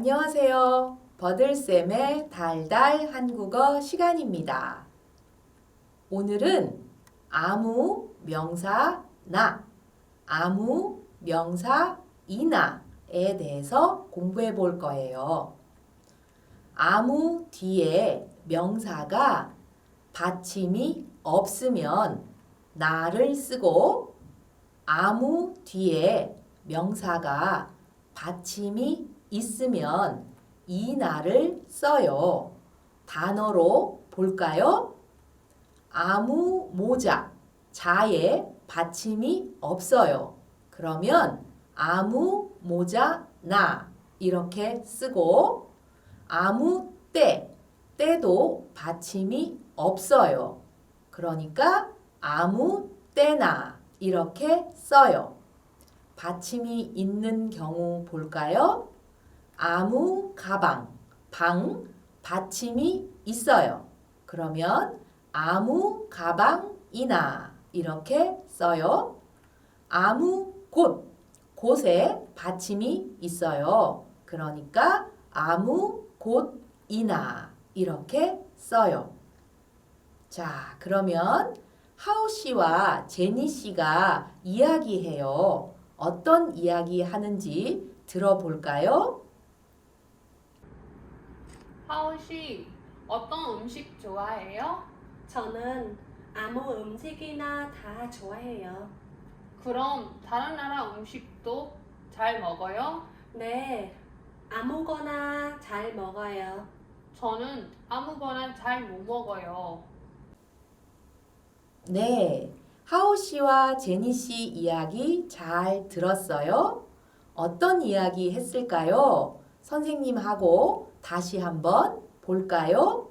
안녕하세요. 버들쌤의 달달 한국어 시간입니다. 오늘은 아무 명사 나, 아무 명사 이나에 대해서 공부해 볼 거예요. 아무 뒤에 명사가 받침이 없으면 나를 쓰고 아무 뒤에 명사가 받침이 있으면 이 나를 써요. 단어로 볼까요? 아무 모자, 자에 받침이 없어요. 그러면 아무 모자 나 이렇게 쓰고 아무 때, 때도 받침이 없어요. 그러니까 아무 때나 이렇게 써요. 받침이 있는 경우 볼까요? 아무 가방, 방, 받침이 있어요. 그러면 아무 가방이나 이렇게 써요. 아무 곳, 곳에 받침이 있어요. 그러니까 아무 곳이나 이렇게 써요. 자, 그러면 하우 씨와 제니 씨가 이야기해요. 어떤 이야기 하는지 들어볼까요? 하우 씨, 어떤 음식 좋아해요? 저는 아무 음식이나 다 좋아해요. 그럼 다른 나라 음식도 잘 먹어요? 네, 아무거나 잘 먹어요. 저는 아무거나 잘 못 먹어요. 네. 하우 씨와 제니 씨 이야기 잘 들었어요? 어떤 이야기 했을까요? 선생님하고 다시 한번 볼까요?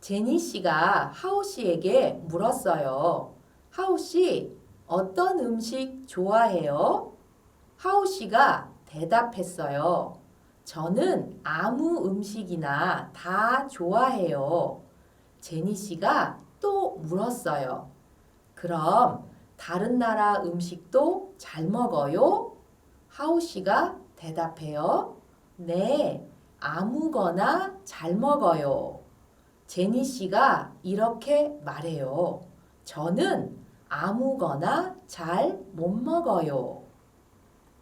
제니 씨가 하우 씨에게 물었어요. 하우 씨, 어떤 음식 좋아해요? 하우 씨가 대답했어요. 저는 아무 음식이나 다 좋아해요. 제니 씨가 또 물었어요. 그럼 다른 나라 음식도 잘 먹어요? 하우 씨가 대답해요. 네, 아무거나 잘 먹어요. 제니 씨가 이렇게 말해요. 저는 아무거나 잘 못 먹어요.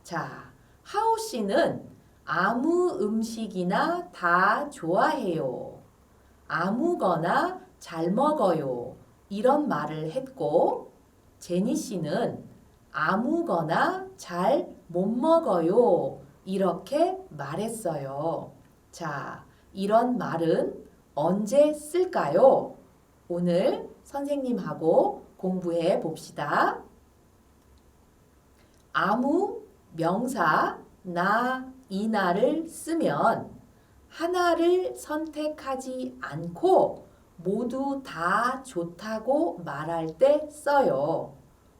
자, 하우 씨는 아무 음식이나 다 좋아해요. 아무거나 잘 먹어요. 이런 말을 했고, 제니 씨는 아무거나 잘 못 먹어요. 이렇게 말했어요. 자, 이런 말은 언제 쓸까요? 오늘 선생님하고 공부해 봅시다. 아무 명사 나 이나를 쓰면 하나를 선택하지 않고 모두 다 좋다고 말할 때 써요.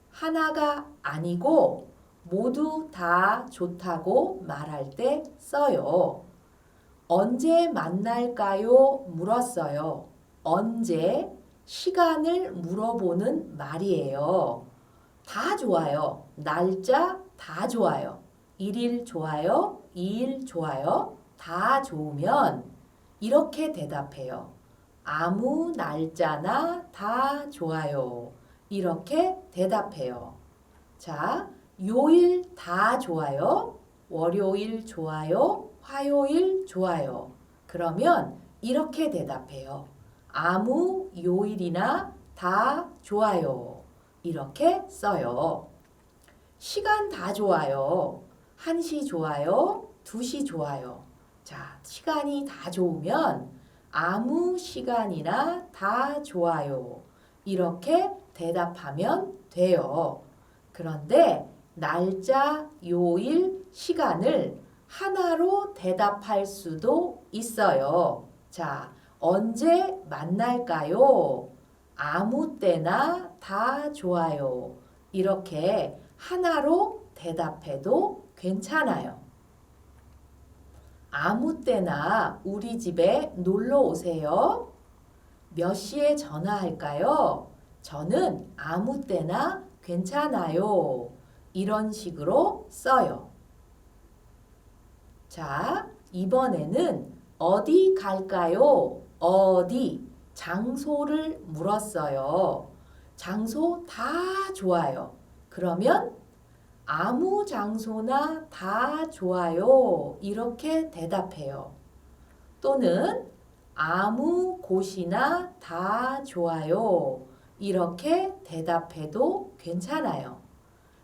하나가 아니고 모두 다 좋다고 말할 때 써요. 언제 만날까요? 물었어요. 언제? 시간을 물어보는 말이에요. 다 좋아요. 날짜 다 좋아요. 1일 좋아요. 2일 좋아요. 다 좋으면 이렇게 대답해요. 아무 날짜나 다 좋아요. 이렇게 대답해요. 자, 요일 다 좋아요. 월요일 좋아요. 화요일 좋아요. 그러면 이렇게 대답해요. 아무 요일이나 다 좋아요. 이렇게 써요. 시간 다 좋아요. 1시 좋아요. 2시 좋아요. 자, 시간이 다 좋으면 아무 시간이나 다 좋아요. 이렇게 대답하면 돼요. 그런데 날짜, 요일, 시간을 하나로 대답할 수도 있어요. 자, 언제 만날까요? 아무 때나 다 좋아요. 이렇게 하나로 대답해도 괜찮아요. 아무 때나 우리 집에 놀러 오세요. 몇 시에 전화할까요? 저는 아무 때나 괜찮아요. 이런 식으로 써요. 자, 이번에는 어디 갈까요? 어디? 장소를 물었어요. 장소 다 좋아요. 그러면 아무 장소나 다 좋아요. 이렇게 대답해요. 또는 아무 곳이나 다 좋아요. 이렇게 대답해도 괜찮아요.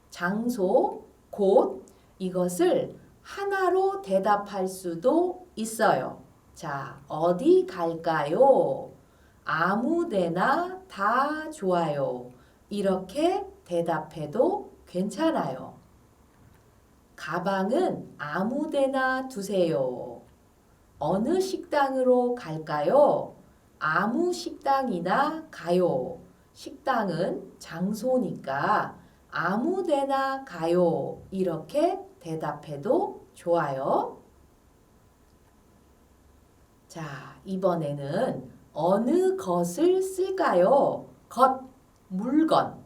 장소, 곳, 이것을 하나로 대답할 수도 있어요. 자, 어디 갈까요? 아무 데나 다 좋아요. 이렇게 대답해도 괜찮아요. 가방은 아무 데나 두세요. 어느 식당으로 갈까요? 아무 식당이나 가요. 식당은 장소니까 아무 데나 가요. 이렇게 대답해도 좋아요. 자, 이번에는 어느 것을 쓸까요? 것, 물건,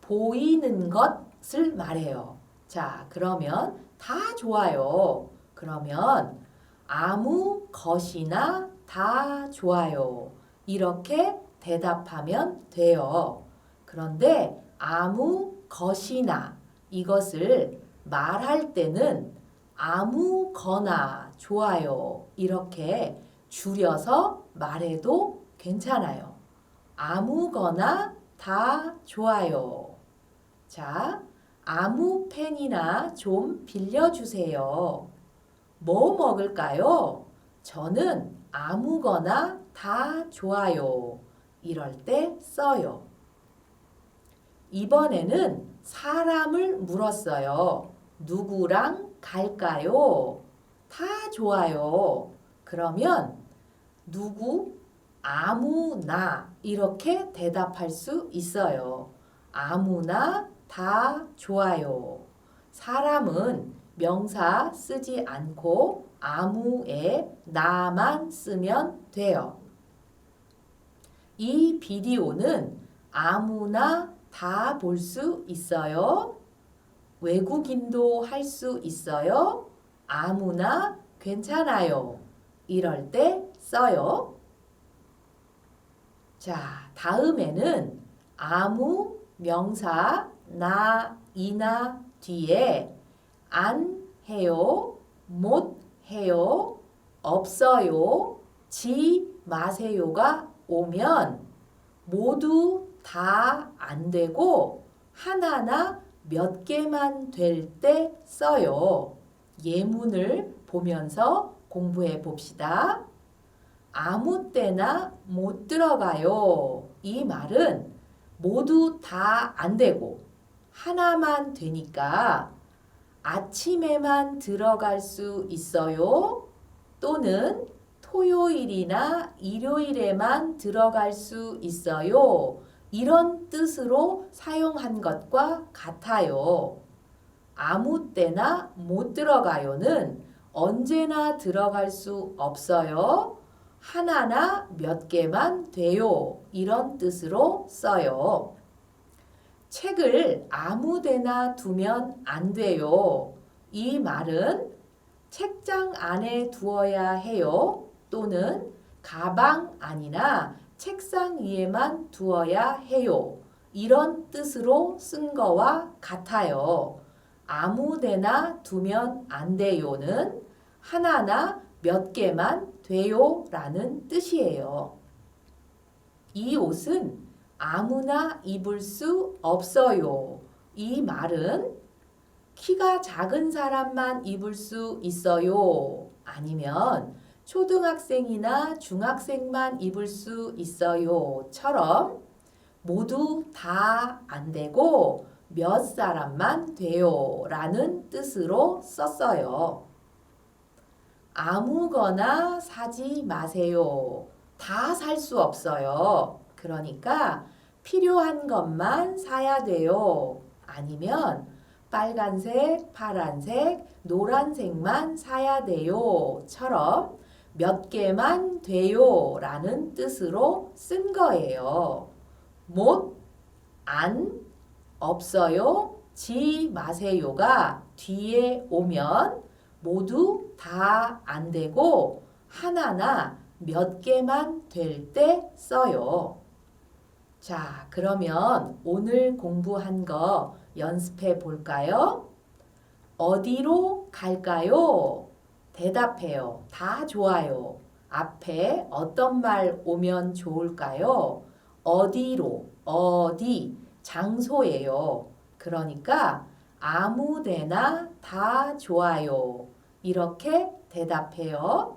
보이는 것을 말해요. 자, 그러면 다 좋아요. 그러면 아무 것이나 다 좋아요. 이렇게 대답하면 돼요. 그런데 아무 것이나 이것을 말할 때는 아무거나 좋아요. 이렇게 줄여서 말해도 괜찮아요. 아무거나 다 좋아요. 자, 아무 펜이나 좀 빌려주세요. 뭐 먹을까요? 저는 아무거나 다 좋아요. 이럴 때 써요. 이번에는 사람을 물었어요. 누구랑 갈까요? 다 좋아요. 그러면 누구, 아무나 이렇게 대답할 수 있어요. 아무나 다 좋아요. 사람은 명사 쓰지 않고 아무에 나만 쓰면 돼요. 이 비디오는 아무나 다 볼 수 있어요. 외국인도 할 수 있어요. 아무나 괜찮아요. 이럴 때 써요. 자, 다음에는 아무 명사 나 이나 뒤에 안 해요, 못 해요, 없어요, 지 마세요가 오면 모두 다 안 되고 하나나 몇 개만 될 때 써요. 예문을 보면서 공부해 봅시다. 아무 때나 못 들어가요. 이 말은 모두 다 안 되고 하나만 되니까 아침에만 들어갈 수 있어요. 또는 토요일이나 일요일에만 들어갈 수 있어요. 이런 뜻으로 사용한 것과 같아요. 아무 때나 못 들어가요는 언제나 들어갈 수 없어요. 하나나 몇 개만 돼요. 이런 뜻으로 써요. 책을 아무 데나 두면 안 돼요. 이 말은 책장 안에 두어야 해요. 또는 가방 안이나 책상 위에만 두어야 해요. 이런 뜻으로 쓴 거와 같아요. 아무 데나 두면 안 돼요는 하나나 몇 개만 돼요 라는 뜻이에요. 이 옷은 아무나 입을 수 없어요. 이 말은 키가 작은 사람만 입을 수 있어요. 아니면 초등학생이나 중학생만 입을 수 있어요. 처럼 모두 다 안 되고 몇 사람만 돼요. 라는 뜻으로 썼어요. 아무거나 사지 마세요. 다 살 수 없어요. 그러니까 필요한 것만 사야 돼요. 아니면 빨간색, 파란색, 노란색만 사야 돼요. 처럼 몇 개만 돼요. 라는 뜻으로 쓴 거예요. 못, 안, 없어요, 지 마세요가 뒤에 오면 모두 다 안 되고 하나나 몇 개만 될 때 써요. 자, 그러면 오늘 공부한 거 연습해 볼까요? 어디로 갈까요? 대답해요. 다 좋아요. 앞에 어떤 말 오면 좋을까요? 어디로, 어디, 장소예요. 그러니까 아무 데나 다 좋아요. 이렇게 대답해요.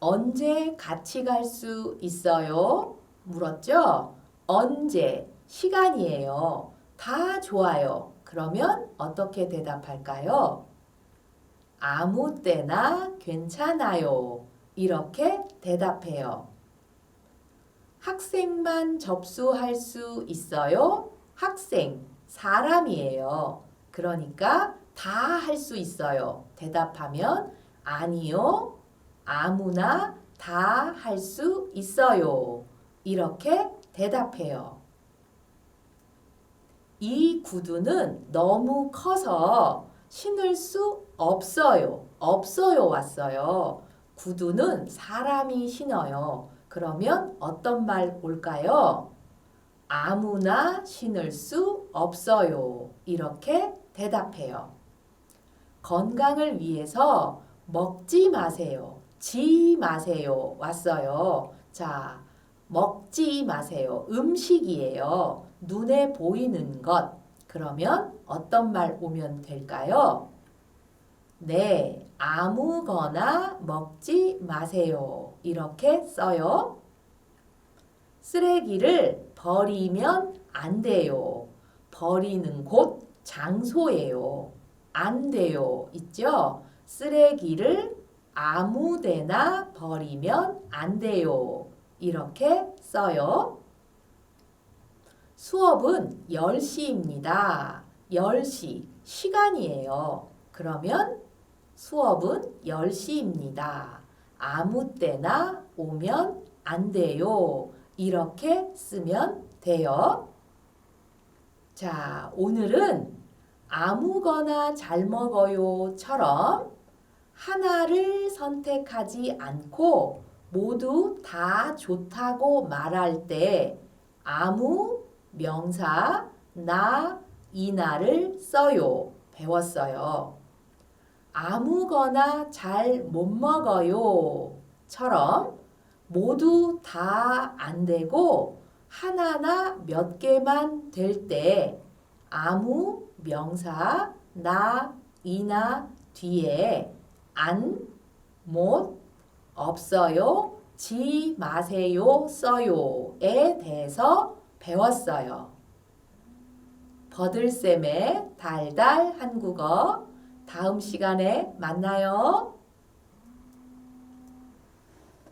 언제 같이 갈 수 있어요? 물었죠? 언제? 시간이에요. 다 좋아요. 그러면 어떻게 대답할까요? 아무 때나 괜찮아요. 이렇게 대답해요. 학생만 접수할 수 있어요? 학생, 사람이에요. 그러니까 다 할 수 있어요. 대답하면 아니요. 아무나 다 할 수 있어요. 이렇게 대답해요. 이 구두는 너무 커서 신을 수 없어요. 없어요 왔어요. 구두는 사람이 신어요. 그러면 어떤 말 올까요? 아무나 신을 수 없어요. 이렇게 대답해요. 건강을 위해서 먹지 마세요. 지 마세요. 왔어요. 자, 먹지 마세요. 음식이에요. 눈에 보이는 것. 그러면 어떤 말 오면 될까요? 네, 아무거나 먹지 마세요. 이렇게 써요. 쓰레기를 버리면 안 돼요. 버리는 곳 장소예요. 안 돼요. 있죠? 쓰레기를 아무 데나 버리면 안 돼요. 이렇게 써요. 수업은 10시입니다. 10시 시간이에요. 그러면 수업은 10시입니다. 아무 때나 오면 안 돼요. 이렇게 쓰면 돼요. 자, 오늘은 아무거나 잘 먹어요처럼 하나를 선택하지 않고 모두 다 좋다고 말할 때 아무 명사 나 이나를 써요. 배웠어요. 아무거나 잘 못 먹어요. 처럼 모두 다 안 되고 하나나 몇 개만 될 때 아무 명사 나 이나 뒤에 안, 못, 없어요, 지 마세요, 써요에 대해서 배웠어요. 버들쌤의 달달 한국어 다음 시간에 만나요.